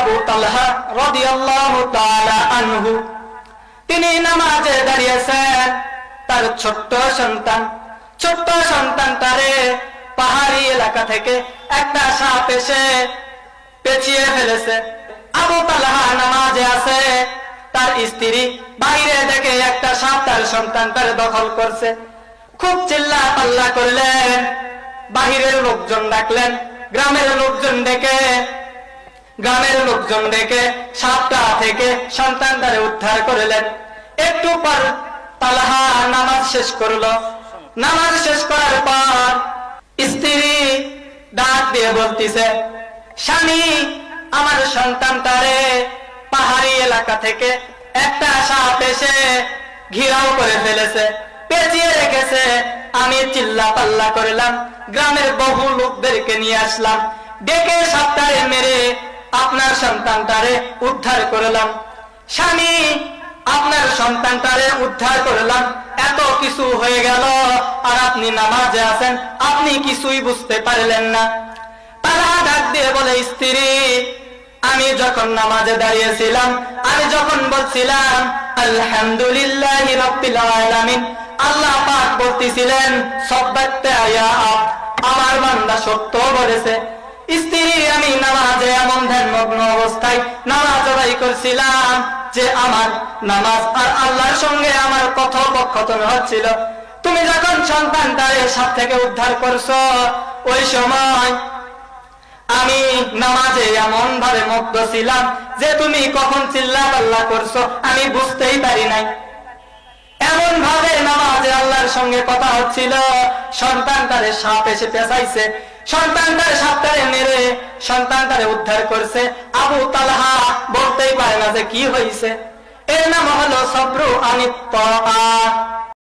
আবু তালহা রাদিয়াল্লাহু তাআলা আনহু। তিনি নামাজে দাঁড়িয়েছেন। তার ছোট্ট সন্তান, ছোট্ট সন্তানটারে পাহাড়ি এলাকা থেকে একটা সাপ এসে পেঁচিয়ে ফেলেছে। আবু তালহা নামাজে আছে। তার স্ত্রী বাইরে থেকে একটা সাপ তার দখল করছে। খুব চিল্লা পাল্লা করলেন। বাহিরের লোকজন ডাকলেন, গ্রামের লোকজন ডেকে গ্রামের লোকজন ডেকে সাপটা থেকে সন্তানটারে উদ্ধার করলেন। একটু পর তালহা নামাজ শেষ করল। নামাজ শেষ করার পর স্ত্রী ডাক দিয়ে বলতিছে, স্বামী, আমার সন্তানটারে পাহাড়ি এলাকা থেকে একটা সাপ এসে ঘিরাও করে ফেলেছে, পেঁচিয়ে রেখেছে। আমি চিল্লা পাল্লা করলাম, গ্রামের বহু লোকদেরকে নিয়ে আসলাম। ডেকে সাপটারে মেরে আপনার সন্তানটারে উদ্ধার করলাম। স্বামী, আপনার সন্তানটারে উদ্ধার করলাম। এত কিছু হয়ে গেল আর আপনি নামাজে আছেন, আপনি কিছুই বুঝতে পারলেন না। তারা ডাক দিয়ে বলে, স্ত্রী, আমি যখন নামাজে দাঁড়িয়েছিলাম, আমি যখন বলছিলাম, আলহামদুলিল্লাহ আলামিন আল্লাহ পাক বলতেছিলেন সব্বাতে আয়া আমার বান্দা সত্য বলেছে। স্ত্রী, আমি নামাজে এমন ধ্যানমগ্ন অবস্থায় নামাজ আদায় করছিলাম যে আমার নামাজ আর আল্লাহর সঙ্গে আমার কথোপকথন হচ্ছিল। তুমি যখন সন্তানটারে সাপ থেকে উদ্ধার করছ, ওই সময় আমি নামাজে এমন ভাবে মগ্ন ছিলাম যে তুমি কখন চিল্লা পাল্লা করছ, আমি বুঝতেই পারি নাই। এমন ভাবে নামাজে আল্লাহর সঙ্গে কথা হচ্ছিল সন্তান সন্তানটারে সাপ এসে পেঁচাইছে। সন্তানটারে সাপটারে মেরে সন্তানটারে উদ্ধার করছে। আবু তালহা বলতেই পারে না যে কি হয়েছে এর নাম হলো সব্রু আনিত